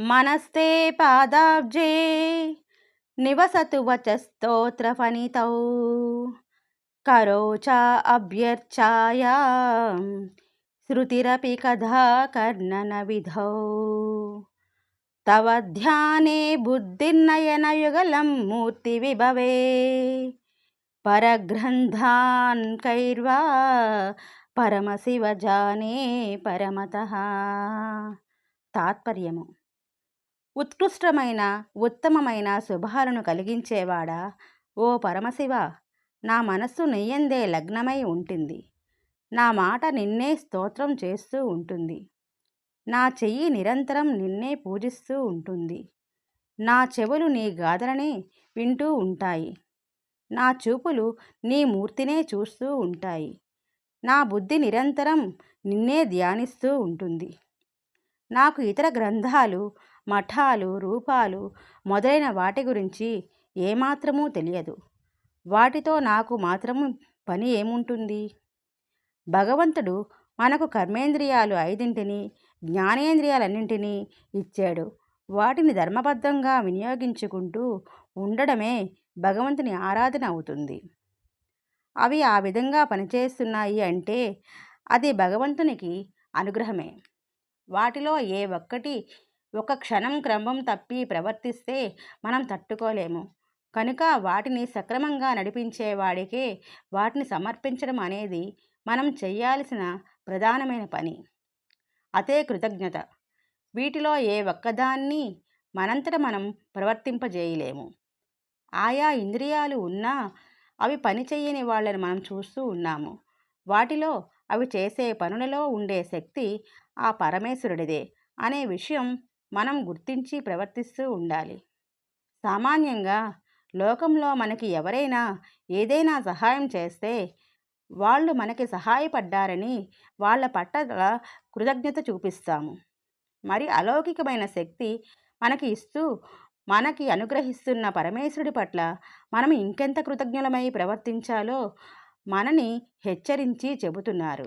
మనస్తే పాదాబ్జే. నివసతు వచస్తోత్రఫణితౌ. కరోచ అభ్యర్చాయా. శృతిరపి కథా కర్ణన విధౌ తవ ధ్యానే బుద్ధిర్నయనయుగలం మూర్తివిభవే. పరగ్రంథాన్ కైర్వా పరమశివ జానే పరమత. తాత్పర్యము. ఉత్కృష్టమైన ఉత్తమమైన శుభాలను కలిగించేవాడా? ఓ పరమశివ నా మనస్సు నెయ్యందే లగ్నమై ఉంటుంది. నా మాట నిన్నే స్తోత్రం చేస్తూ ఉంటుంది. నా చెయ్యి నిరంతరం నిన్నే పూజిస్తూ ఉంటుంది. నా చెవులు నీ గాథలనే వింటూ ఉంటాయి. నా చూపులు నీ మూర్తినే చూస్తూ ఉంటాయి. నా బుద్ధి నిరంతరం నిన్నే ధ్యానిస్తూ ఉంటుంది. నాకు ఇతర గ్రంథాలు మఠాలు రూపాలు మొదలైన వాటి గురించి ఏమాత్రమూ తెలియదు. వాటితో నాకు మాత్రము పని ఏముంటుంది? భగవంతుడు మనకు కర్మేంద్రియాలు ఐదింటిని జ్ఞానేంద్రియాలన్నింటినీ ఇచ్చాడు. వాటిని ధర్మబద్ధంగా వినియోగించుకుంటూ ఉండడమే భగవంతుని ఆరాధన అవుతుంది. అవి ఆ విధంగా పనిచేస్తున్నాయి అంటే అది భగవంతునికి అనుగ్రహమే. వాటిలో ఏ ఒక్కటి ఒక క్షణం క్రమం తప్పి ప్రవర్తిస్తే మనం తట్టుకోలేము. కనుక వాటిని సక్రమంగా నడిపించేవాడికే వాటిని సమర్పించడం అనేది మనం చేయాల్సిన ప్రధానమైన పని. అతే కృతజ్ఞత. వీటిలో ఏ ఒక్కదాన్ని మనంతట మనం ప్రవర్తింపజేయలేము. ఆయా ఇంద్రియాలు ఉన్నా అవి పని చేయని వాళ్ళని మనం చూస్తూ ఉన్నాము. వాటిలో అవి చేసే పనులలో ఉండే శక్తి ఆ పరమేశ్వరుడిదే అనే విషయం మనం గుర్తించి ప్రవర్తిస్తూ ఉండాలి. సామాన్యంగా లోకంలో మనకి ఎవరైనా ఏదైనా సహాయం చేస్తే వాళ్ళు మనకి సహాయపడ్డారని వాళ్ళ పట్ల కృతజ్ఞత చూపిస్తాము. మరి అలౌకికమైన శక్తి మనకి ఇస్తూ మనకి అనుగ్రహిస్తున్న పరమేశ్వరుడి పట్ల మనం ఇంకెంత కృతజ్ఞులమై ప్రవర్తించాలో మనని హెచ్చరించి చెబుతున్నారు.